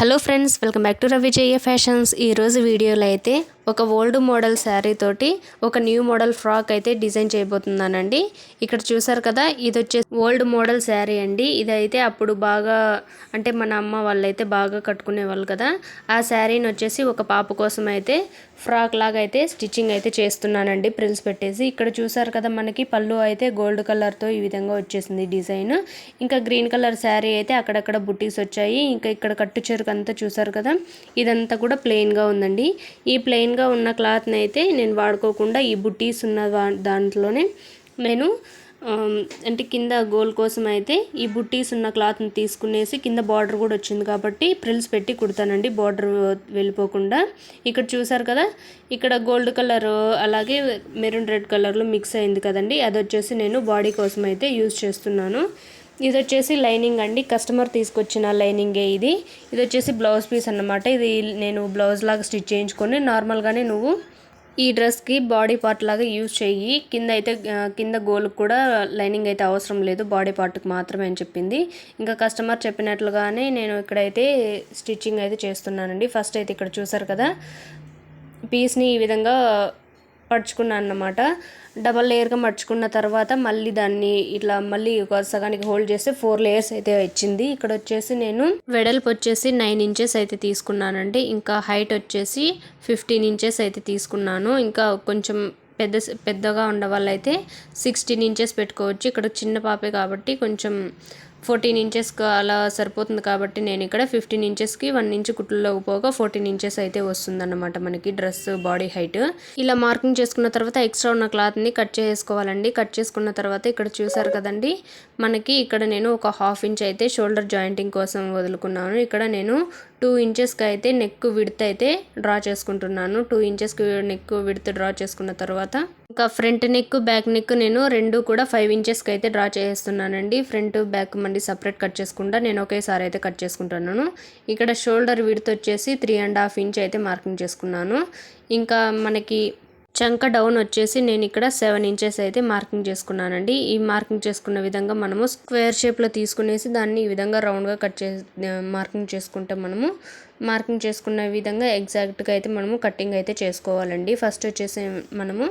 Hello friends welcome back to Ravijaya fashions. ఈరోజు వీడియోలో అయితే ఒక ఓల్డ్ మోడల్ శారీ తోటి ఒక న్యూ మోడల్ ఫ్రాక్ అయితే డిజైన్ చేయబోతున్నానండి. ఇక్కడ చూసారు కదా ఇది వచ్చేసి ఓల్డ్ మోడల్ శారీ అండి. ఇదైతే అప్పుడు బాగా అంటే మన అమ్మ వాళ్ళైతే బాగా కట్టుకునే వాళ్ళు కదా. ఆ శారీని వచ్చేసి ఒక పాప కోసం అయితే ఫ్రాక్ లాగా అయితే స్టిచ్చింగ్ అయితే చేస్తున్నానండి ప్రిల్స్ పెట్టేసి. ఇక్కడ చూసారు కదా మనకి పళ్ళు అయితే గోల్డ్ కలర్తో ఈ విధంగా వచ్చేసింది డిజైన్ ఇంకా గ్రీన్ కలర్ శారీ అయితే అక్కడక్కడ బుట్టీస్ వచ్చాయి. ఇంకా ఇక్కడ కట్టు చెరుకు అంతా చూసారు కదా ఇదంతా కూడా ప్లెయిన్గా ఉందండి. ఈ ప్లెయిన్గా ఉన్న క్లాత్ని అయితే నేను వాడుకోకుండా ఈ బుట్టీస్ ఉన్న దాంట్లోనే నేను అంటే కింద గోల్ కోసం అయితే ఈ బుట్టీస్ ఉన్న క్లాత్ని తీసుకునేసి కింద బార్డర్ కూడా వచ్చింది కాబట్టి ప్రిల్స్ పెట్టి కుడతానండి బార్డర్ వెళ్ళిపోకుండా. ఇక్కడ చూసారు కదా ఇక్కడ గోల్డ్ కలర్ అలాగే మెరూన్ రెడ్ కలర్లో మిక్స్ అయింది కదండి అది వచ్చేసి నేను బాడీ కోసం అయితే యూజ్ చేస్తున్నాను. ఇది వచ్చేసి లైనింగ్ అండి. కస్టమర్ తీసుకొచ్చిన లైనింగే ఇది. ఇది వచ్చేసి బ్లౌజ్ పీస్ అన్నమాట. ఇది నేను బ్లౌజ్ లాగా స్టిచ్ చేయించుకొని నార్మల్గానే నువ్వు ఈ డ్రెస్కి బాడీ పార్ట్ లాగా యూజ్ చెయ్యి. కింద అయితే కింద గోల్కి కూడా లైనింగ్ అయితే అవసరం లేదు. బాడీ పార్ట్కి మాత్రమే అని చెప్పింది. ఇంకా కస్టమర్ చెప్పినట్లుగానే నేను ఇక్కడైతే స్టిచ్చింగ్ అయితే చేస్తున్నానండి. ఫస్ట్ అయితే ఇక్కడ చూసారు కదా? పీస్ని ఈ విధంగా మడుచుకున్నాను అన్నమాట. డబల్ లేయర్గా మడుచుకున్న తర్వాత మళ్ళీ దాన్ని ఇట్లా మళ్ళీ ఒక సగానికి హోల్డ్ చేస్తే ఫోర్ లేయర్స్ అయితే వచ్చింది. ఇక్కడ వచ్చేసి నేను వెడల్పు వచ్చేసి నైన్ ఇంచెస్ అయితే తీసుకున్నానండి. ఇంకా హైట్ వచ్చేసి ఫిఫ్టీన్ ఇంచెస్ అయితే తీసుకున్నాను. ఇంకా కొంచెం పెద్ద పెద్దగా ఉన్న వాళ్ళైతే సిక్స్టీన్ ఇంచెస్ పెట్టుకోవచ్చు. ఇక్కడ చిన్న పాపే కాబట్టి కొంచెం ఫోర్టీన్ ఇంచెస్కి అలా సరిపోతుంది కాబట్టి నేను ఇక్కడ ఫిఫ్టీన్ ఇంచెస్కి వన్ ఇంచ్ కుట్లలోకి పోగా ఫోర్టీన్ ఇంచెస్ అయితే వస్తుందన్నమాట మనకి డ్రెస్ బాడీ హైట్. ఇలా మార్కింగ్ చేసుకున్న తర్వాత ఎక్స్ట్రా ఉన్న క్లాత్ని కట్ చేసుకోవాలండి. కట్ చేసుకున్న తర్వాత ఇక్కడ చూసారు కదండి మనకి ఇక్కడ నేను ఒక హాఫ్ ఇంచ్ అయితే షోల్డర్ జాయింటింగ్ కోసం వదులుకున్నాను. ఇక్కడ నేను టూ ఇంచెస్కి అయితే నెక్ విడత అయితే డ్రా చేసుకుంటున్నాను. టూ ఇంచెస్కి నెక్ విడత డ్రా చేసుకున్న తర్వాత ఇంకా ఫ్రంట్ నెక్ బ్యాక్ నెక్ నేను రెండు కూడా ఫైవ్ ఇంచెస్కి అయితే డ్రా చేస్తున్నానండి. ఫ్రంట్ బ్యాక్ మళ్ళీ సపరేట్ కట్ చేసుకుంటా. నేను ఒకేసారి అయితే కట్ చేసుకుంటున్నాను. ఇక్కడ షోల్డర్ విడత్ వచ్చేసి త్రీ అండ్ హాఫ్ ఇంచ్ అయితే మార్కింగ్ చేసుకున్నాను. ఇంకా మనకి చంక డౌన్ వచ్చేసి నేను ఇక్కడ సెవెన్ ఇంచెస్ అయితే మార్కింగ్ చేసుకున్నానండి. ఈ మార్కింగ్ చేసుకున్న విధంగా మనము స్క్వేర్ షేప్లో తీసుకునేసి దాన్ని ఈ విధంగా రౌండ్గా కట్ చే మార్కింగ్ చేసుకుంటే మనము. మార్కింగ్ చేసుకున్న విధంగా ఎగ్జాక్ట్గా అయితే మనము కటింగ్ అయితే చేసుకోవాలండి. ఫస్ట్ వచ్చేసి మనము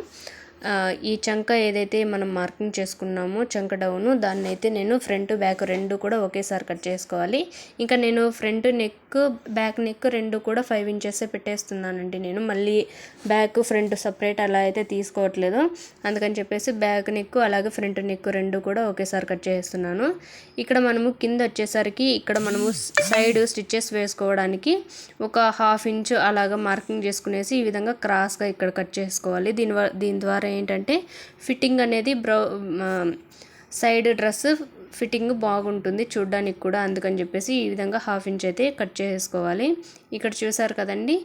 ఈ చంక ఏదైతే మనం మార్కింగ్ చేసుకున్నామో చంక డౌను దాన్ని అయితే నేను ఫ్రంట్ బ్యాక్ రెండు కూడా ఒకేసారి కట్ చేసుకోవాలి. ఇంకా నేను ఫ్రంట్ నెక్ బ్యాక్ నెక్ రెండు కూడా ఫైవ్ ఇంచెస్ పెట్టేస్తున్నానండి నేను. మళ్ళీ బ్యాక్ ఫ్రంట్ సపరేట్ అలా అయితే తీసుకోవట్లేదు. అందుకని చెప్పేసి బ్యాక్ నెక్ అలాగే ఫ్రంట్ నెక్ రెండు కూడా ఒకేసారి కట్ చేస్తున్నాను. ఇక్కడ మనము కింద వచ్చేసరికి ఇక్కడ మనము సైడ్ స్టిచ్చెస్ వేసుకోవడానికి ఒక హాఫ్ ఇంచ్ అలాగా మార్కింగ్ చేసుకునేసి ఈ విధంగా క్రాస్గా ఇక్కడ కట్ చేసుకోవాలి. దీని దీని ద్వారా ఏంటంటే ఫిట్టింగ్ అనేది బ్రౌ సైడ్ డ్రెస్ ఫిట్టింగ్ బాగుంటుంది చూడ్డానికి కూడా. అందుకని చెప్పేసి ఈ విధంగా హాఫ్ ఇంచ్ అయితే కట్ చేసుకోవాలి. ఇక్కడ చూసారు కదండి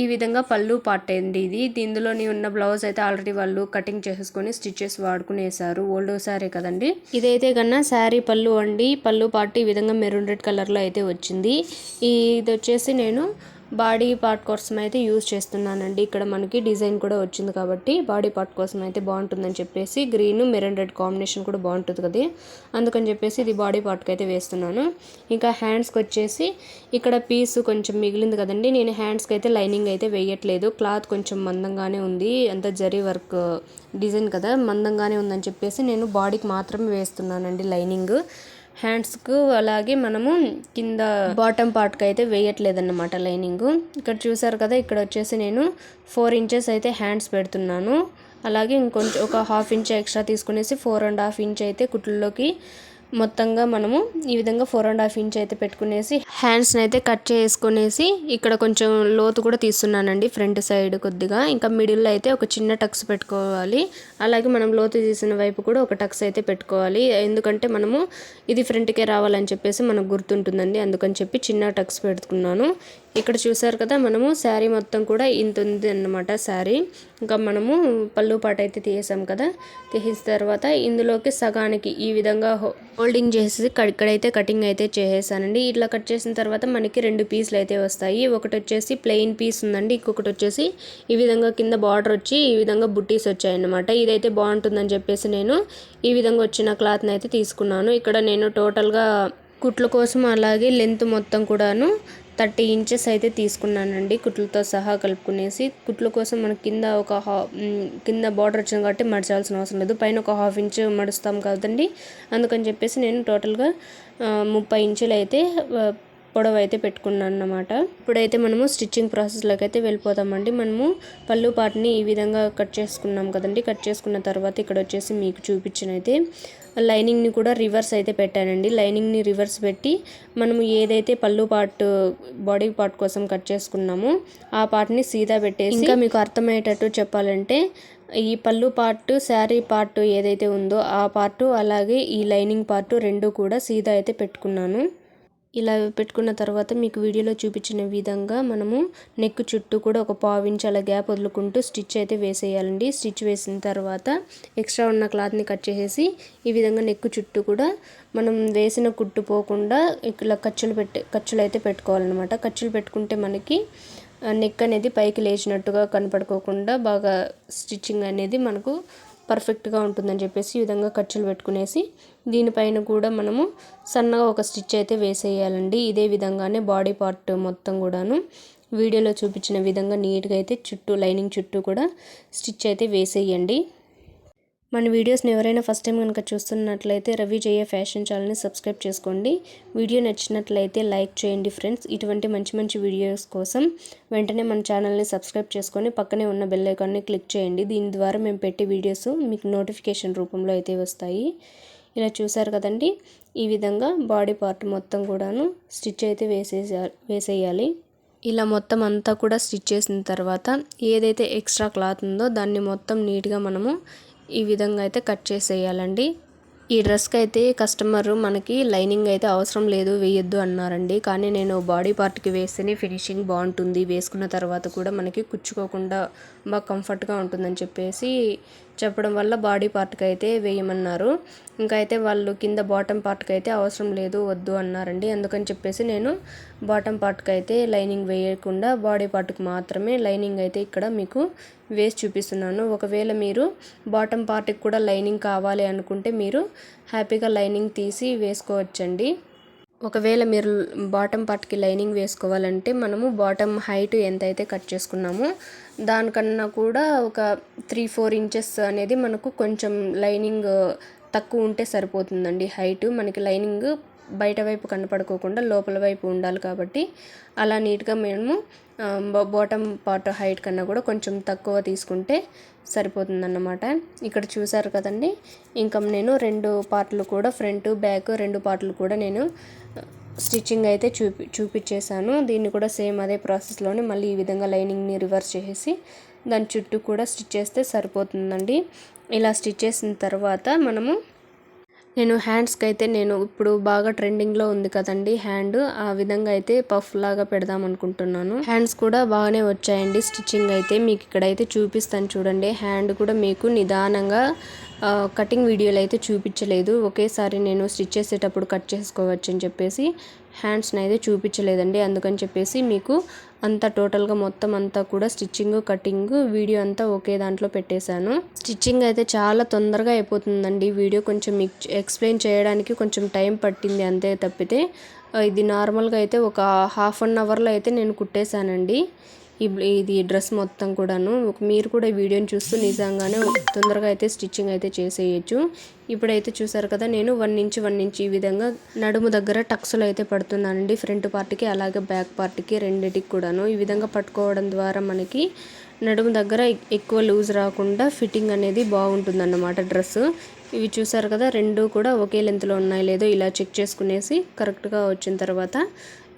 ఈ విధంగా పళ్ళు పార్ట్ అయింది ఇది. దీనిలోని ఉన్న బ్లౌజ్ అయితే ఆల్రెడీ వాళ్ళు కటింగ్ చేసుకొని స్టిచెస్ వాడుకునేసారు ఓల్డ్ శారీ కదండి. ఇదైతే కన్నా శారీ పళ్ళు అండి. పళ్ళు పార్ట్ ఈ విధంగా మెరూన్ రెడ్ కలర్లో అయితే వచ్చింది. ఇది వచ్చేసి నేను బాడీ పార్ట్ కోసం అయితే యూజ్ చేస్తున్నానండి. ఇక్కడ మనకి డిజైన్ కూడా వచ్చింది కాబట్టి బాడీ పార్ట్ కోసం అయితే బాగుంటుందని చెప్పేసి గ్రీన్ మెరూన్ రెడ్ కాంబినేషన్ కూడా బాగుంటుంది కదా. అందుకని చెప్పేసి ఇది బాడీ పార్ట్కి అయితే వేస్తున్నాను. ఇంకా హ్యాండ్స్కి వచ్చేసి ఇక్కడ పీస్ కొంచెం మిగిలింది కదండి. నేను హ్యాండ్స్కి అయితే లైనింగ్ అయితే వేయట్లేదు. క్లాత్ కొంచెం మందంగానే ఉంది. అంత జరీ వర్క్ డిజైన్ కదా మందంగానే ఉందని చెప్పేసి నేను బాడీకి మాత్రమే వేస్తున్నానండి లైనింగ్. హ్యాండ్స్కు అలాగే మనము కింద బాటమ్ పార్ట్కి అయితే వేయట్లేదన్నమాట లైనింగ్. ఇక్కడ చూసారు కదా ఇక్కడ వచ్చేసి నేను ఫోర్ ఇంచెస్ అయితే హ్యాండ్స్ పెడుతున్నాను. అలాగే ఇంకొంచెం ఒక హాఫ్ ఇంచ్ ఎక్స్ట్రా తీసుకునేసి ఫోర్ అండ్ హాఫ్ ఇంచ్ అయితే కుట్లలోకి మొత్తంగా మనము ఈ విధంగా ఫోర్ అండ్ హాఫ్ ఇంచ్ అయితే పెట్టుకునేసి హ్యాండ్స్ని అయితే కట్ చేసుకునేసి ఇక్కడ కొంచెం లోతు కూడా తీస్తున్నానండి ఫ్రంట్ సైడ్ కొద్దిగా. ఇంకా మిడిల్లో అయితే ఒక చిన్న టక్స్ పెట్టుకోవాలి. అలాగే మనం లోతు తీసిన వైపు కూడా ఒక టక్స్ అయితే పెట్టుకోవాలి. ఎందుకంటే మనము ఇది ఫ్రంట్కే రావాలని చెప్పేసి మనకు గుర్తుంటుందండి. అందుకని చెప్పి చిన్న టక్స్ పెట్టుకున్నాను. ఇక్కడ చూసారు కదా మనము శారీ మొత్తం కూడా ఇంత ఉంది అన్నమాట శారీ. ఇంకా మనము పళ్ళు పాట అయితే తీసాం కదా. తీసిన తర్వాత ఇందులోకి సగానికి ఈ విధంగా హో- హోల్డింగ్ చేసి ఇక్కడైతే కటింగ్ అయితే చేసేసానండి. ఇట్లా కట్ చేసిన తర్వాత మనకి రెండు పీసులు అయితే వస్తాయి. ఒకటి వచ్చేసి ప్లెయిన్ పీస్ ఉందండి ఇంకొకటి వచ్చేసి ఈ విధంగా కింద బార్డర్ వచ్చి ఈ విధంగా బుట్టీస్ వచ్చాయన్నమాట ఇదైతే బాగుంటుందని చెప్పేసి నేను ఈ విధంగా వచ్చిన క్లాత్ని అయితే తీసుకున్నాను. ఇక్కడ నేను టోటల్గా కుట్ల కోసం అలాగే లెంత్ మొత్తం కూడాను థర్టీ ఇంచెస్ అయితే తీసుకున్నానండి కుట్లతో సహా కలుపుకునేసి. కుట్ల కోసం మనకి కింద ఒక హా కింద బార్డర్ వచ్చింది కాబట్టి మడచాల్సిన అవసరం లేదు. పైన ఒక హాఫ్ ఇంచ్ మడుస్తాం కదండి. అందుకని చెప్పేసి నేను టోటల్గా ముప్పై ఇంచులు అయితే పొడవు అయితే పెట్టుకున్నాను అన్నమాట ఇప్పుడైతే మనము స్టిచ్చింగ్ ప్రాసెస్లోకి అయితే వెళ్ళిపోతామండి. మనము పళ్ళు పాటని ఈ విధంగా కట్ చేసుకున్నాం కదండి. కట్ చేసుకున్న తర్వాత ఇక్కడ వచ్చేసి మీకు చూపించినైతే లైనింగ్ని కూడా రివర్స్ అయితే పెట్టానండి. లైనింగ్ని రివర్స్ పెట్టి మనము ఏదైతే పళ్ళు పార్ట్ బాడీ పార్ట్ కోసం కట్ చేసుకున్నామో ఆ పార్ట్ని సీదా పెట్టేసి ఇంకా మీకు అర్థమయ్యేటట్టు చెప్పాలంటే ఈ పళ్ళు పార్ట్ శారీ పార్ట్ ఏదైతే ఉందో ఆ పార్టు అలాగే ఈ లైనింగ్ పార్ట్ రెండు కూడా సీదా అయితే పెట్టుకున్నాను. ఇలా పెట్టుకున్న తర్వాత మీకు వీడియోలో చూపించిన విధంగా మనము నెక్ చుట్టూ కూడా ఒక పావు అలా గ్యాప్ వదులుకుంటూ స్టిచ్ అయితే వేసేయాలండి. స్టిచ్ వేసిన తర్వాత ఎక్స్ట్రా ఉన్న క్లాత్ని కట్ చేసేసి ఈ విధంగా నెక్ చుట్టూ కూడా మనం వేసిన కుట్టు పోకుండా ఇలా ఖర్చులు పెట్టి ఖర్చులు అయితే పెట్టుకోవాలన్నమాట. ఖర్చులు పెట్టుకుంటే మనకి నెక్ అనేది పైకి లేచినట్టుగా కనపడుకోకుండా బాగా స్టిచ్చింగ్ అనేది మనకు పర్ఫెక్ట్గా ఉంటుందని చెప్పేసి ఈ విధంగా ఖర్చులు పెట్టుకునేసి దీనిపైన కూడా మనము సన్నగా ఒక స్టిచ్ అయితే వేసేయాలండి. ఇదే విధంగానే బాడీ పార్ట్ మొత్తం కూడాను వీడియోలో చూపించిన విధంగా నీట్గా అయితే చుట్టూ లైనింగ్ చుట్టూ కూడా స్టిచ్ అయితే వేసేయండి. మన వీడియోస్ని ఎవరైనా ఫస్ట్ టైం కనుక చూస్తున్నట్లయితే రవి జయ ఫ్యాషన్ ఛానల్ని సబ్స్క్రైబ్ చేసుకోండి. వీడియో నచ్చినట్లయితే లైక్ చేయండి ఫ్రెండ్స్. ఇటువంటి మంచి మంచి వీడియోస్ కోసం వెంటనే మన ఛానల్ని సబ్స్క్రైబ్ చేసుకొని పక్కనే ఉన్న బెల్ ఐకాన్ని క్లిక్ చేయండి. దీని ద్వారా మేము పెట్టే వీడియోస్ మీకు నోటిఫికేషన్ రూపంలో అయితే వస్తాయి. ఇలా చూసారు కదండి? ఈ విధంగా బాడీ పార్ట్ మొత్తం కూడాను స్టిచ్ అయితే వేసేసా వేసేయాలి. ఇలా మొత్తం అంతా కూడా స్టిచ్ చేసిన తర్వాత ఏదైతే ఎక్స్ట్రా క్లాత్ ఉందో దాన్ని మొత్తం నీట్గా మనము ఈ విధంగా అయితే కట్ చేసేయాలండి. ఈ డ్రెస్కి అయితే కస్టమర్ మనకి లైనింగ్ అయితే అవసరం లేదు వేయొద్దు అన్నారండి. కానీ నేను బాడీ పార్ట్కి వేస్తేనే ఫినిషింగ్ బాగుంటుంది. వేసుకున్న తర్వాత కూడా మనకి కుచ్చుకోకుండా బాగా కంఫర్ట్గా ఉంటుందని చెప్పేసి చెప్పడం వల్ల బాడీ పార్ట్కి అయితే వేయమన్నారు. ఇంకా అయితే వాళ్ళు కింద బాటమ్ పార్ట్కి అయితే అవసరం లేదు వద్దు అన్నారండి. అందుకని చెప్పేసి నేను బాటమ్ పార్ట్కి అయితే లైనింగ్ వేయకుండా బాడీ పార్ట్కి మాత్రమే లైనింగ్ అయితే ఇక్కడ మీకు వేసి చూపిస్తున్నాను. ఒకవేళ మీరు బాటమ్ పార్ట్కి కూడా లైనింగ్ కావాలి అనుకుంటే మీరు హ్యాపీగా లైనింగ్ తీసి వేసుకోవచ్చండి. ఒకవేళ మీరు బాటమ్ పార్ట్కి లైనింగ్ వేసుకోవాలంటే మనము బాటమ్ హైట్ ఎంత అయితే కట్ చేసుకున్నామో దానికన్నా కూడా ఒక త్రీ ఫోర్ ఇంచెస్ అనేది మనకు కొంచెం లైనింగ్ తక్కువ ఉంటే సరిపోతుందండి హైట్ మనకి లైనింగ్ బయట వైపు కనపడుకోకుండా లోపల వైపు ఉండాలి కాబట్టి అలా నీట్గా మేము బాటమ్ పార్ట్ హైట్ కన్నా కూడా కొంచెం తక్కువ తీసుకుంటే సరిపోతుందన్నమాట. ఇక్కడ చూసారు కదండి ఇంకా నేను రెండు పార్ట్లు కూడా ఫ్రంట్ బ్యాక్ రెండు పార్ట్లు కూడా నేను స్టిచ్చింగ్ అయితే చూపి చూపించేశాను దీన్ని కూడా సేమ్ అదే ప్రాసెస్లోనే మళ్ళీ ఈ విధంగా లైనింగ్ని రివర్స్ చేసేసి దాని చుట్టూ కూడా స్టిచ్ చేస్తే సరిపోతుందండి. ఇలా స్టిచ్ చేసిన తర్వాత మనము నేను హ్యాండ్స్కి అయితే నేను ఇప్పుడు బాగా ట్రెండింగ్లో ఉంది కదండి హ్యాండ్ ఆ విధంగా అయితే పఫ్ లాగా పెడదాం అనుకుంటున్నాను. హ్యాండ్స్ కూడా బాగానే వచ్చాయండి. స్టిచ్చింగ్ అయితే మీకు ఇక్కడైతే చూపిస్తాను చూడండి. హ్యాండ్ కూడా మీకు నిదానంగా కటింగ్ వీడియోలు అయితే చూపించలేదు. ఒకేసారి నేను స్టిచ్ చేసేటప్పుడు కట్ చేసుకోవచ్చు అని చెప్పేసి హ్యాండ్స్ని అయితే చూపించలేదండి. అందుకని చెప్పేసి మీకు అంతా టోటల్గా మొత్తం అంతా కూడా స్టిచ్చింగ్ కటింగ్ వీడియో అంతా ఒకే దాంట్లో పెట్టేశాను. స్టిచ్చింగ్ అయితే చాలా తొందరగా అయిపోతుందండి. వీడియో కొంచెం మీకు ఎక్స్ప్లెయిన్ చేయడానికి కొంచెం టైం పట్టింది అంతే తప్పితే. ఇది నార్మల్గా అయితే ఒక హాఫ్ అన్ అవర్లో అయితే నేను కుట్టేశానండి. ఇది డ్రెస్ మొత్తం కూడాను. మీరు కూడా ఈ వీడియోని చూస్తూ నిజంగానే తొందరగా అయితే స్టిచ్చింగ్ అయితే చేసేయచ్చు. ఇప్పుడైతే చూసారు కదా నేను వన్ ఇంచ్ వన్ ఇంచ్ ఈ విధంగా నడుము దగ్గర టక్సులు అయితే పడుతున్నానండి. ఫ్రంట్ పార్ట్కి అలాగే బ్యాక్ పార్ట్కి రెండింటికి కూడాను. ఈ విధంగా పట్టుకోవడం ద్వారా మనకి నడుము దగ్గర ఎక్కువ లూజ్ రాకుండా ఫిట్టింగ్ అనేది బాగుంటుందన్నమాట డ్రెస్ ఇవి చూసారు కదా రెండు కూడా ఒకే లెంత్లో ఉన్నాయి. లేదో ఇలా చెక్ చేసుకునేసి కరెక్ట్గా వచ్చిన తర్వాత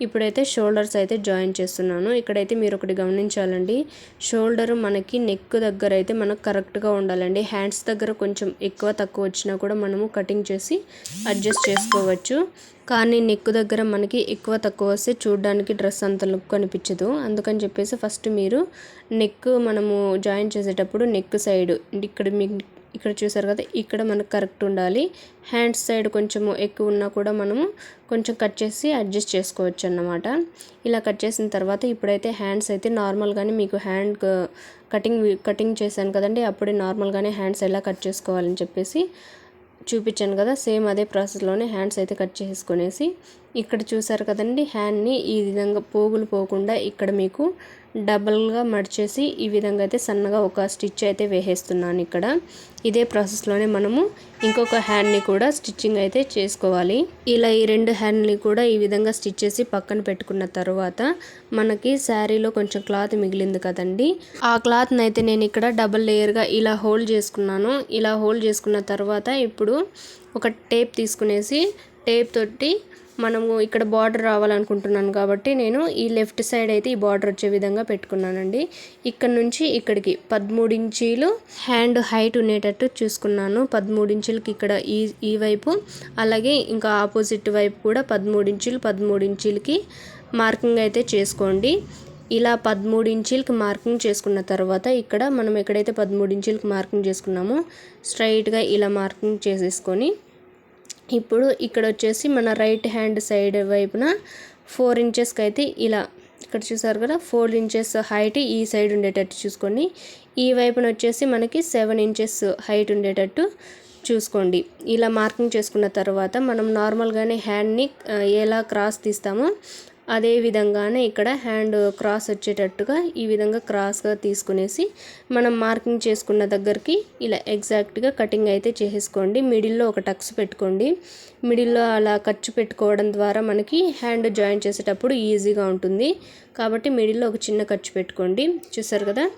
ఇప్పుడైతే షోల్డర్స్ అయితే జాయిన్ చేస్తున్నాను. ఇక్కడైతే మీరు ఒకటి గమనించాలండి. షోల్డర్ మనకి నెక్ దగ్గర అయితే మనకు కరెక్ట్గా ఉండాలండి. హ్యాండ్స్ దగ్గర కొంచెం ఎక్కువ తక్కువ వచ్చినా కూడా మనము కటింగ్ చేసి అడ్జస్ట్ చేసుకోవచ్చు. కానీ నెక్ దగ్గర మనకి ఎక్కువ తక్కువ వస్తే చూడడానికి డ్రెస్ అంత లుక్ అనిపించదు. అందుకని చెప్పేసి ఫస్ట్ మీరు నెక్ మనము జాయిన్ చేసేటప్పుడు నెక్ సైడ్ ఇక్కడ మీకు ఇక్కడ చూసారు కదా ఇక్కడ మనకు కరెక్ట్ ఉండాలి. హ్యాండ్స్ సైడ్ కొంచెము ఎక్కువ ఉన్నా కూడా మనము కొంచెం కట్ చేసి అడ్జస్ట్ చేసుకోవచ్చు అన్నమాట. ఇలా కట్ చేసిన తర్వాత ఇప్పుడైతే హ్యాండ్స్ అయితే నార్మల్గానే మీకు హ్యాండ్ కటింగ్ కటింగ్ చేశాను కదండి అప్పుడే నార్మల్గానే హ్యాండ్స్ ఎలా కట్ చేసుకోవాలని చెప్పేసి చూపించాను కదా సేమ్ అదే ప్రాసెస్లోనే హ్యాండ్స్ అయితే కట్ చేసుకునేసి ఇక్కడ చూసారు కదండి హ్యాండ్ని ఈ విధంగా పోగులు పోకుండా ఇక్కడ మీకు డబల్గా మడిచేసి ఈ విధంగా అయితే సన్నగా ఒక స్టిచ్ అయితే వేసేస్తున్నాను ఇక్కడ. ఇదే ప్రాసెస్లోనే మనము ఇంకొక హ్యాండ్ని కూడా స్టిచ్చింగ్ అయితే చేసుకోవాలి. ఇలా ఈ రెండు హ్యాండ్ని కూడా ఈ విధంగా స్టిచ్ చేసి పక్కన పెట్టుకున్న తర్వాత మనకి శారీలో కొంచెం క్లాత్ మిగిలింది కదండి. ఆ క్లాత్ని అయితే నేను ఇక్కడ డబల్ లేయర్గా ఇలా హోల్డ్ చేసుకున్నాను. ఇలా హోల్డ్ చేసుకున్న తర్వాత ఇప్పుడు ఒక టేప్ తీసుకునేసి టేప్ తోటి మనము ఇక్కడ బార్డర్ రావాలనుకుంటున్నాను కాబట్టి నేను ఈ లెఫ్ట్ సైడ్ అయితే ఈ బార్డర్ వచ్చే విధంగా పెట్టుకున్నానండి. ఇక్కడ నుంచి ఇక్కడికి పదమూడు ఇంచీలు హ్యాండ్ హైట్ ఉండేటట్టు చూసుకున్నాను. పదమూడు ఇంచులకి ఇక్కడ ఈ ఈ వైపు అలాగే ఇంకా ఆపోజిట్ వైపు కూడా పదమూడు ఇంచులు పదమూడు ఇంచులకి మార్కింగ్ అయితే చేసుకోండి. ఇలా పదమూడు ఇంచీలకి మార్కింగ్ చేసుకున్న తర్వాత ఇక్కడ మనం ఎక్కడైతే పదమూడు ఇంచీలకి మార్కింగ్ చేసుకున్నామో స్ట్రైట్గా ఇలా మార్కింగ్ చేసేసుకొని ఇప్పుడు ఇక్కడ వచ్చేసి మన రైట్ హ్యాండ్ సైడ్ వైపున ఫోర్ ఇంచెస్కి అయితే ఇలా ఇక్కడ చూసారు కదా ఫోర్ ఇంచెస్ హైట్ ఈ సైడ్ ఉండేటట్టు చూసుకోండి. ఈ వైపున వచ్చేసి మనకి సెవెన్ ఇంచెస్ హైట్ ఉండేటట్టు చూసుకోండి. ఇలా మార్కింగ్ చేసుకున్న తర్వాత మనం నార్మల్గానే హ్యాండ్ని ఎలా క్రాస్ తీస్తామో అదే విధంగానే ఇక్కడ హ్యాండ్ క్రాస్ వచ్చేటట్టుగా ఈ విధంగా క్రాస్గా తీసుకునేసి మనం మార్కింగ్ చేసుకున్న దగ్గరికి ఇలా ఎగ్జాక్ట్గా కటింగ్ అయితే చేసేసుకోండి. మిడిల్లో ఒక టక్స్ పెట్టుకోండి. మిడిల్లో అలా ఖర్చు పెట్టుకోవడం ద్వారా మనకి హ్యాండ్ జాయిన్ చేసేటప్పుడు ఈజీగా ఉంటుంది. కాబట్టి మిడిల్లో ఒక చిన్న ఖర్చు పెట్టుకోండి. చూసారు కదా?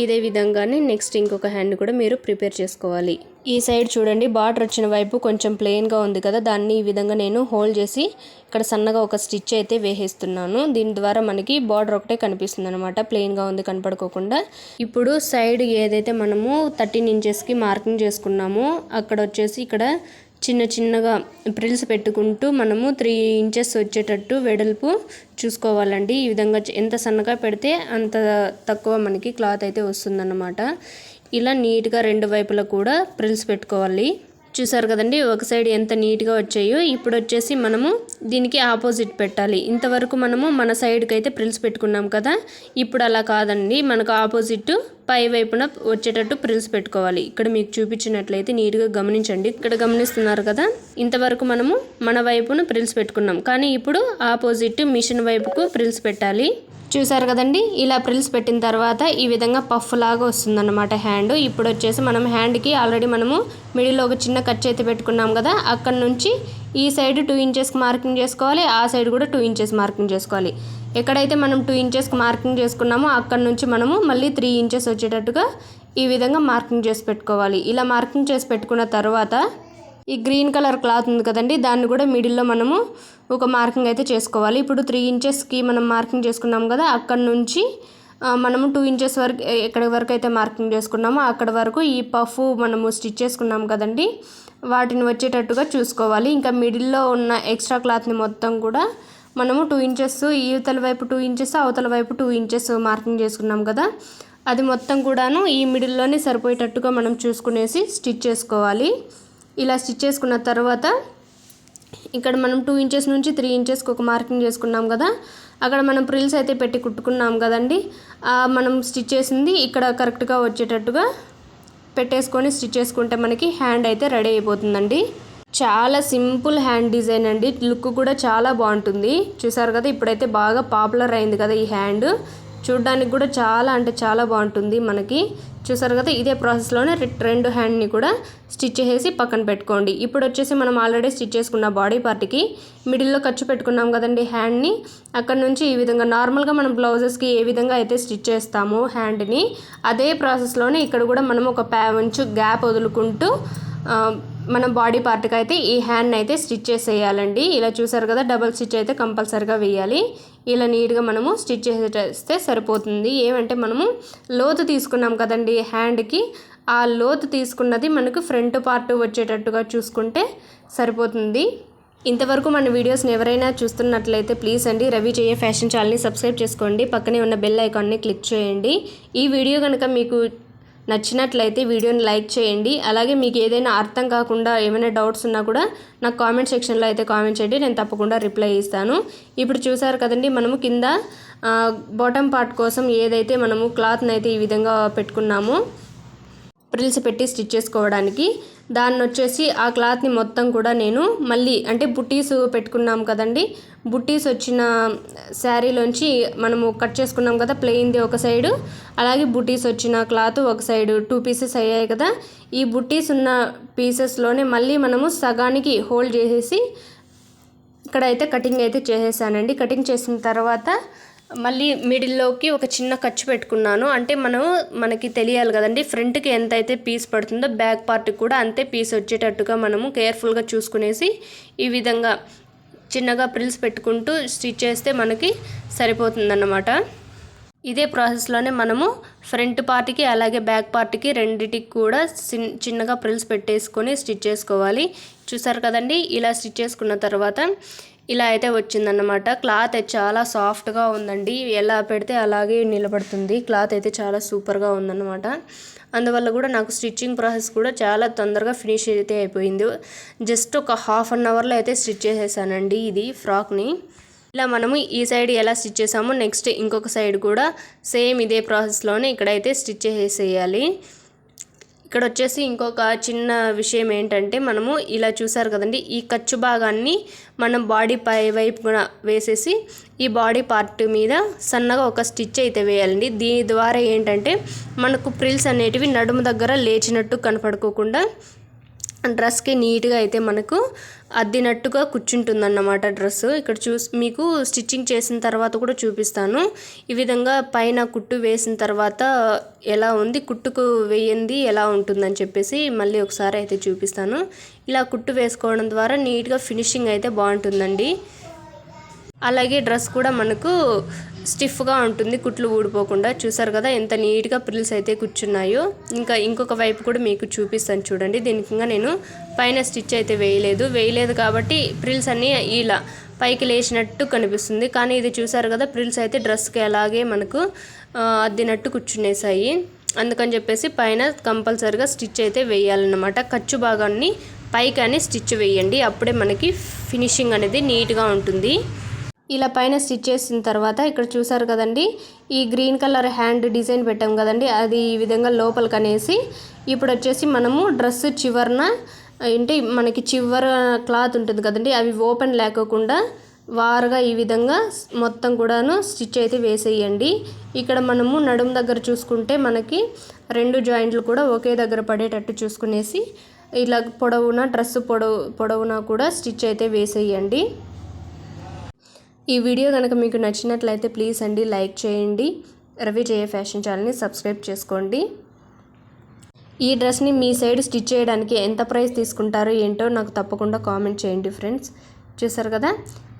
ఇదే విధంగానే నెక్స్ట్ ఇంకొక హ్యాండ్ కూడా మీరు ప్రిపేర్ చేసుకోవాలి. ఈ సైడ్ చూడండి బార్డర్ వచ్చిన వైపు కొంచెం ప్లెయిన్గా ఉంది కదా దాన్ని ఈ విధంగా నేను హోల్డ్ చేసి ఇక్కడ సన్నగా ఒక స్టిచ్ అయితే వేసేస్తున్నాను. దీని ద్వారా మనకి బార్డర్ ఒకటే కనిపిస్తుంది అనమాట ప్లెయిన్గా ఉంది కనపడుకోకుండా. ఇప్పుడు సైడ్ ఏదైతే మనము థర్టీన్ ఇంచెస్కి మార్కింగ్ చేసుకున్నామో అక్కడ వచ్చేసి ఇక్కడ చిన్న చిన్నగా ప్రిల్స్ పెట్టుకుంటూ మనము త్రీ ఇంచెస్ వచ్చేటట్టు వెడల్పు చూసుకోవాలండి. ఈ విధంగా ఎంత సన్నగా పెడితే అంత తక్కువ మనకి క్లాత్ అయితే వస్తుందన్నమాట. ఇలా నీట్గా రెండు వైపులా కూడా ప్రిల్స్ పెట్టుకోవాలి. చూసారు కదండి ఒక సైడ్ ఎంత నీట్గా వచ్చాయో ఇప్పుడు వచ్చేసి మనము దీనికి ఆపోజిట్ పెట్టాలి. ఇంతవరకు మనము మన సైడ్కి అయితే ప్రిల్స్ పెట్టుకున్నాం కదా ఇప్పుడు అలా కాదండి. మనకు ఆపోజిట్ పై వైపున వచ్చేటట్టు ప్రిల్స్ పెట్టుకోవాలి. ఇక్కడ మీకు చూపించినట్లయితే నీట్గా గమనించండి. ఇక్కడ గమనిస్తున్నారు కదా ఇంతవరకు మనము మన వైపున ప్రిల్స్ పెట్టుకున్నాం. కానీ ఇప్పుడు ఆపోజిట్ మిషన్ వైపుకు ప్రిల్స్ పెట్టాలి. చూసారు కదండి? ఇలా ప్రిల్స్ పెట్టిన తర్వాత ఈ విధంగా పఫ్ లాగా వస్తుందన్నమాట హ్యాండ్. ఇప్పుడు వచ్చేసి మనం హ్యాండ్కి ఆల్రెడీ మనము మిడిల్లో ఒక చిన్న కట్ అయితే పెట్టుకున్నాం కదా అక్కడ నుంచి ఈ సైడ్ టూ ఇంచెస్కి మార్కింగ్ చేసుకోవాలి ఆ సైడ్ కూడా టూ ఇంచెస్ మార్కింగ్ చేసుకోవాలి. ఎక్కడైతే మనం టూ ఇంచెస్కి మార్కింగ్ చేసుకున్నామో అక్కడ నుంచి మనము మళ్ళీ త్రీ ఇంచెస్ వచ్చేటట్టుగా ఈ విధంగా మార్కింగ్ చేసి పెట్టుకోవాలి. ఇలా మార్కింగ్ చేసి పెట్టుకున్న తర్వాత ఈ గ్రీన్ కలర్ క్లాత్ ఉంది కదండి దాన్ని కూడా మిడిల్లో మనము ఒక మార్కింగ్ అయితే చేసుకోవాలి. ఇప్పుడు త్రీ ఇంచెస్కి మనం మార్కింగ్ చేసుకున్నాం కదా అక్కడ నుంచి మనము టూ ఇంచెస్ వరకు ఎక్కడి వరకు అయితే మార్కింగ్ చేసుకున్నామో అక్కడ వరకు ఈ పఫ్ మనము స్టిచ్ చేసుకున్నాం కదండి. వాటిని వచ్చేటట్టుగా చూసుకోవాలి. ఇంకా మిడిల్లో ఉన్న ఎక్స్ట్రా క్లాత్ని మొత్తం కూడా మనము టూ ఇంచెస్ ఈవతల వైపు టూ ఇంచెస్ అవతల వైపు టూ ఇంచెస్ మార్కింగ్ చేసుకున్నాం కదా. అది మొత్తం కూడాను ఈ మిడిల్లోనే సరిపోయేటట్టుగా మనం చూసుకునేసి స్టిచ్ చేసుకోవాలి. ఇలా స్టిచ్ చేసుకున్న తర్వాత ఇక్కడ మనం టూ ఇంచెస్ నుంచి త్రీ ఇంచెస్కి ఒక మార్కింగ్ చేసుకున్నాం కదా. అక్కడ మనం ప్రిల్స్ అయితే పెట్టి కుట్టుకున్నాం కదండి. మనం స్టిచ్ చేసింది ఇక్కడ కరెక్ట్గా వచ్చేటట్టుగా పెట్టేసుకొని స్టిచ్ చేసుకుంటే మనకి హ్యాండ్ అయితే రెడీ అయిపోతుందండి. చాలా సింపుల్ హ్యాండ్ డిజైన్ అండి. లుక్ కూడా చాలా బాగుంటుంది. చూసారు కదా ఇప్పుడైతే బాగా పాపులర్ అయింది కదా ఈ హ్యాండ్ చూడ్డానికి కూడా చాలా అంటే చాలా బాగుంటుంది మనకి. చూసారు కదా ఇదే ప్రాసెస్లోనే రెండు హ్యాండ్ని కూడా స్టిచ్ చేసి పక్కన పెట్టుకోండి. ఇప్పుడు వచ్చేసి మనం ఆల్రెడీ స్టిచ్ చేసుకున్న బాడీ పార్ట్కి మిడిల్లో ఖర్చు పెట్టుకున్నాం కదండి హ్యాండ్ని అక్కడ నుంచి ఈ విధంగా నార్మల్గా మనం బ్లౌజెస్కి ఏ విధంగా అయితే స్టిచ్ చేస్తామో హ్యాండ్ని అదే ప్రాసెస్లోనే ఇక్కడ కూడా మనం ఒక ప్యా గ్యాప్ వదులుకుంటూ మన బాడీ పార్ట్కి అయితే ఈ హ్యాండ్ అయితే స్టిచ్ చేసేయాలండి. ఇలా చూసారు కదా డబల్ స్టిచ్ అయితే కంపల్సరిగా వేయాలి. ఇలా నీట్గా మనము స్టిచ్ చేసేస్తే సరిపోతుంది. ఏమంటే మనము లోతు తీసుకున్నాం కదండి హ్యాండ్కి ఆ లోతు తీసుకున్నది మనకు ఫ్రంట్ పార్ట్ వచ్చేటట్టుగా చూసుకుంటే సరిపోతుంది. ఇంతవరకు మన వీడియోస్ని ఎవరైనా చూస్తున్నట్లయితే ప్లీజ్ అండి రవి చేయ ఫ్యాషన్ ఛానల్ని సబ్స్క్రైబ్ చేసుకోండి. పక్కనే ఉన్న బెల్ ఐకాన్ని క్లిక్ చేయండి. ఈ వీడియో కనుక మీకు నచ్చినట్లయితే వీడియోని లైక్ చేయండి. అలాగే మీకు ఏదైనా అర్థం కాకుండా ఏమైనా డౌట్స్ ఉన్నా కూడా నాకు కామెంట్ సెక్షన్లో అయితే కామెంట్ చేయండి. నేను తప్పకుండా రిప్లై ఇస్తాను. ఇప్పుడు చూసారు కదండి మనము కింద బాటమ్ పార్ట్ కోసం ఏదైతే మనము క్లాత్ని అయితే ఈ విధంగా పెట్టుకున్నామో ప్రిల్స్ పెట్టి స్టిచ్ చేసుకోవడానికి. దాన్ని వచ్చేసి ఆ క్లాత్ని మొత్తం కూడా నేను మళ్ళీ అంటే బుట్టీస్ పెట్టుకున్నాం కదండి. బుట్టీస్ వచ్చిన శారీలోంచి మనము కట్ చేసుకున్నాం కదా ప్లెయిన్ది ఒక సైడు. అలాగే బుట్టీస్ వచ్చిన క్లాత్ ఒక సైడు. టూ పీసెస్ అయ్యాయి కదా. ఈ బుట్టీస్ ఉన్న పీసెస్లోనే మళ్ళీ మనము సగానికి హోల్డ్ చేసేసి ఇక్కడ అయితే కటింగ్ అయితే చేసేసానండి. కటింగ్ చేసిన తర్వాత మళ్ళీ మిడిల్లోకి ఒక చిన్న ఖర్చు పెట్టుకున్నాను. అంటే మనం మనకి తెలియాలి కదండి ఫ్రంట్కి ఎంత అయితే పీస్ పడుతుందో బ్యాక్ పార్ట్కి కూడా అంతే పీస్ వచ్చేటట్టుగా మనము కేర్ఫుల్గా చూసుకునేసి ఈ విధంగా చిన్నగా ప్రిల్స్ పెట్టుకుంటూ స్టిచ్ చేస్తే మనకి సరిపోతుందన్నమాట. ఇదే ప్రాసెస్లోనే మనము ఫ్రంట్ పార్ట్కి అలాగే బ్యాక్ పార్ట్కి రెండిటికి కూడా చిన్ చిన్నగా ప్రిల్స్ పెట్టేసుకొని స్టిచ్ చేసుకోవాలి. చూసారు కదండి ఇలా స్టిచ్ చేసుకున్న తర్వాత ఇలా అయితే వచ్చిందన్నమాట. క్లాత్ అయితే చాలా సాఫ్ట్గా ఉందండి. ఎలా పెడితే అలాగే నిలబడుతుంది. క్లాత్ అయితే చాలా సూపర్గా ఉందన్నమాట. అందువల్ల కూడా నాకు స్టిచ్చింగ్ ప్రాసెస్ కూడా చాలా తొందరగా ఫినిష్ అయితే అయిపోయింది. జస్ట్ ఒక హాఫ్ అన్ అవర్లో అయితే స్టిచ్ చేసేసానండి ఇది ఫ్రాక్ని. ఇలా మనము ఈ సైడ్ ఎలా స్టిచ్ చేసామో నెక్స్ట్ ఇంకొక సైడ్ కూడా సేమ్ ఇదే ప్రాసెస్లోనే ఇక్కడైతే స్టిచ్ చేసేయాలి. ఇక్కడ వచ్చేసి ఇంకొక చిన్న విషయం ఏంటంటే మనము ఇలా చూసారు కదండి ఈ ఖర్చు భాగాన్ని మనం బాడీ పై వైపున వేసేసి ఈ బాడీ పార్ట్ మీద సన్నగా ఒక స్టిచ్ అయితే వేయాలండి. దీని ద్వారా ఏంటంటే మనకు ప్రిల్స్ అనేటివి నడుము దగ్గర లేచినట్టు కనపడుకోకుండా డ్రెస్కి నీట్గా అయితే మనకు అద్దినట్టుగా కూర్చుంటుందన్నమాట డ్రెస్ ఇక్కడ చూసి మీకు స్టిచ్చింగ్ చేసిన తర్వాత కూడా చూపిస్తాను. ఈ విధంగా పైన కుట్టు వేసిన తర్వాత ఎలా ఉంది కుట్టుకు వేయింది ఎలా ఉంటుందని చెప్పేసి మళ్ళీ ఒకసారి అయితే చూపిస్తాను. ఇలా కుట్టు వేసుకోవడం ద్వారా నీట్గా ఫినిషింగ్ అయితే బాగుంటుందండి. అలాగే డ్రెస్ కూడా మనకు స్టిఫ్గా ఉంటుంది కుట్లు ఊడిపోకుండా. చూసారు కదా ఎంత నీట్గా ప్రిల్స్ అయితే కూర్చున్నాయో. ఇంకా ఇంకొక వైపు కూడా మీకు చూపిస్తాను చూడండి. దీనికి ఇంకా నేను పైన స్టిచ్ అయితే వేయలేదు. వేయలేదు కాబట్టి ప్రిల్స్ అన్నీ ఇలా పైకి లేచినట్టు కనిపిస్తుంది. కానీ ఇది చూసారు కదా ప్రిల్స్ అయితే డ్రెస్కి అలాగే మనకు అద్దినట్టు కూర్చునేసాయి. అందుకని చెప్పేసి పైన కంపల్సరిగా స్టిచ్ అయితే వేయాలన్నమాట. ఖర్చు భాగాన్ని పైకి అని స్టిచ్ వేయండి. అప్పుడే మనకి ఫినిషింగ్ అనేది నీట్గా ఉంటుంది. ఇలా పైన స్టిచ్ చేసిన తర్వాత ఇక్కడ చూసారు కదండి ఈ గ్రీన్ కలర్ హ్యాండ్ డిజైన్ పెట్టాం కదండి అది ఈ విధంగా లోపలికి అనేసి ఇప్పుడు వచ్చేసి మనము డ్రెస్ చివరన ఏంటి మనకి చివర క్లాత్ ఉంటుంది కదండి అవి ఓపెన్ లేకోకుండా వారుగా ఈ విధంగా మొత్తం కూడాను స్టిచ్ అయితే వేసేయండి. ఇక్కడ మనము నడుము దగ్గర చూసుకుంటే మనకి రెండు జాయింట్లు కూడా ఒకే దగ్గర పడేటట్టు చూసుకునేసి ఇలా పొడవున డ్రెస్ పొడవు పొడవునా కూడా స్టిచ్ అయితే వేసేయండి. ఈ వీడియో కనుక మీకు నచ్చినట్లయితే ప్లీజ్ అండి లైక్ చేయండి. రవి జయ ఫ్యాషన్ ఛానల్ని సబ్స్క్రైబ్ చేసుకోండి. ఈ డ్రెస్ని మీ సైడ్ స్టిచ్ చేయడానికి ఎంత ప్రైస్ తీసుకుంటారో ఏంటో నాకు తప్పకుండా కామెంట్ చేయండి ఫ్రెండ్స్. చూసారు కదా?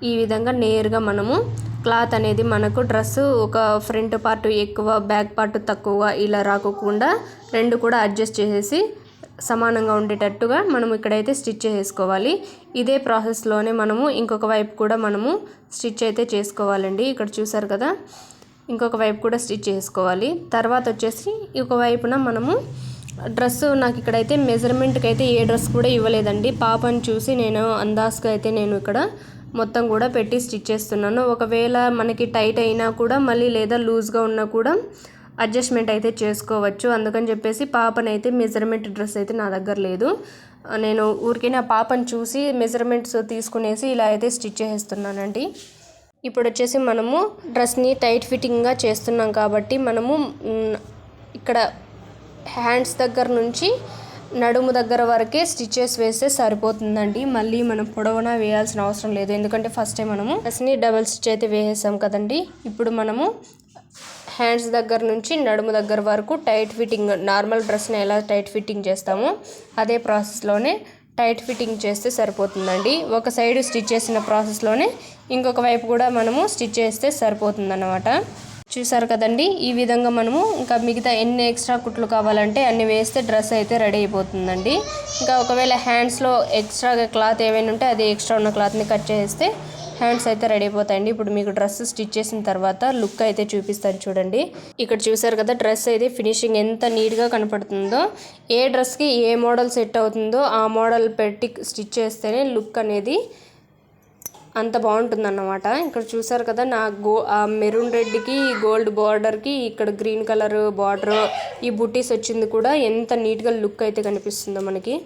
ఈ విధంగా నేరుగా మనము క్లాత్ అనేది మనకు డ్రెస్ ఒక ఫ్రంట్ పార్ట్ ఎక్కువ బ్యాక్ పార్ట్ తక్కువ ఇలా రాకోకుండా రెండు కూడా అడ్జస్ట్ చేసేసి సమానంగా ఉండేటట్టుగా మనం ఇక్కడైతే స్టిచ్ చేసుకోవాలి. ఇదే ప్రాసెస్లోనే మనము ఇంకొక వైపు కూడా మనము స్టిచ్ అయితే చేసుకోవాలండి. ఇక్కడ చూసారు కదా? ఇంకొక వైపు కూడా స్టిచ్ చేసుకోవాలి. తర్వాత వచ్చేసి ఒక వైపున మనము డ్రెస్ నాకు ఇక్కడైతే మెజర్మెంట్కి అయితే ఏ డ్రెస్ కూడా ఇవ్వలేదండి. పాపని చూసి నేను అందాజ్గా అయితే నేను ఇక్కడ మొత్తం కూడా పెట్టి స్టిచ్ చేస్తున్నాను. ఒకవేళ మనకి టైట్ అయినా కూడా మళ్ళీ లేదా లూజ్గా ఉన్నా కూడా అడ్జస్ట్మెంట్ అయితే చేసుకోవచ్చు. అందుకని చెప్పేసి పాపనైతే మెజర్మెంట్ డ్రెస్ అయితే నా దగ్గర లేదు. నేను ఊరికే నా పాపను చూసి మెజర్మెంట్స్ తీసుకునేసి ఇలా అయితే స్టిచ్ చేస్తున్నానండి ఇప్పుడు వచ్చేసి మనము డ్రెస్ని టైట్ ఫిట్టింగ్గా చేస్తున్నాం కాబట్టి మనము ఇక్కడ హ్యాండ్స్ దగ్గర నుంచి నడుము దగ్గర వరకే స్టిచ్చెస్ వేస్తే సరిపోతుందండి. మళ్ళీ మనం పొడవున వేయాల్సిన అవసరం లేదు. ఎందుకంటే ఫస్ట్ టైం మనము డ్రెస్ని డబల్ స్టిచ్ అయితే వేసేసాం కదండి. ఇప్పుడు మనము హ్యాండ్స్ దగ్గర నుంచి నడుము దగ్గర వరకు టైట్ ఫిట్టింగ్ నార్మల్ డ్రెస్ని ఎలా టైట్ ఫిట్టింగ్ చేస్తామో అదే ప్రాసెస్లోనే టైట్ ఫిట్టింగ్ చేస్తే సరిపోతుందండి. ఒక సైడ్ స్టిచ్ చేసిన ప్రాసెస్లోనే ఇంకొక వైపు కూడా మనము స్టిచ్ చేస్తే సరిపోతుందన్నమాట. చూసారు కదండి ఈ విధంగా మనము ఇంకా మిగతా ఎన్ని ఎక్స్ట్రా కుట్లు కావాలంటే అన్ని వేస్తే డ్రెస్ అయితే రెడీ అయిపోతుందండి. ఇంకా ఒకవేళ హ్యాండ్స్లో ఎక్స్ట్రాగా క్లాత్ ఏమైనా ఉంటే అది ఎక్స్ట్రా ఉన్న క్లాత్ని కట్ చేస్తే హ్యాండ్స్ అయితే రెడీ అయిపోతాయండి. ఇప్పుడు మీకు డ్రెస్ స్టిచ్ చేసిన తర్వాత లుక్ అయితే చూపిస్తాను చూడండి. ఇక్కడ చూసారు కదా డ్రెస్ అయితే ఫినిషింగ్ ఎంత నీట్గా కనపడుతుందో ఏ డ్రెస్కి ఏ మోడల్ సెట్ అవుతుందో ఆ మోడల్ పెట్టి స్టిచ్ చేస్తేనే లుక్ అనేది అంత బాగుంటుంది అన్నమాట ఇక్కడ చూసారు కదా నా గో ఆ మెరూన్ రెడ్కి గోల్డ్ బార్డర్కి ఇక్కడ గ్రీన్ కలర్ బార్డర్ ఈ బుటీస్ వచ్చింది కూడా ఎంత నీట్గా లుక్ అయితే కనిపిస్తుందో మనకి.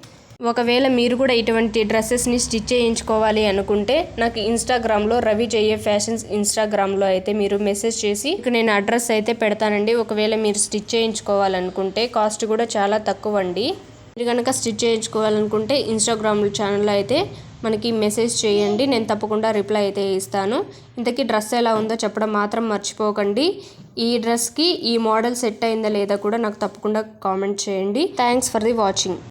ఒకవేళ మీరు కూడా ఇటువంటి డ్రెస్సెస్ని స్టిచ్ చేయించుకోవాలి అనుకుంటే నాకు ఇన్స్టాగ్రామ్లో రవి జయ్యే ఫ్యాషన్స్ ఇన్స్టాగ్రామ్లో అయితే మీరు మెసేజ్ చేసి ఇక నేను అడ్రస్ అయితే పెడతానండి. ఒకవేళ మీరు స్టిచ్ చేయించుకోవాలనుకుంటే కాస్ట్ కూడా చాలా తక్కువ అండి మీరు కనుక స్టిచ్ చేయించుకోవాలనుకుంటే ఇన్స్టాగ్రామ్ ఛానల్లో అయితే మనకి మెసేజ్ చేయండి. నేను తప్పకుండా రిప్లై అయితే ఇస్తాను. ఇంతకీ డ్రెస్ ఎలా ఉందో చెప్పడం మాత్రం మర్చిపోకండి. ఈ డ్రెస్కి ఈ మోడల్ సెట్ అయిందా లేదా కూడా నాకు తప్పకుండా కామెంట్ చేయండి. Thanks for the watching.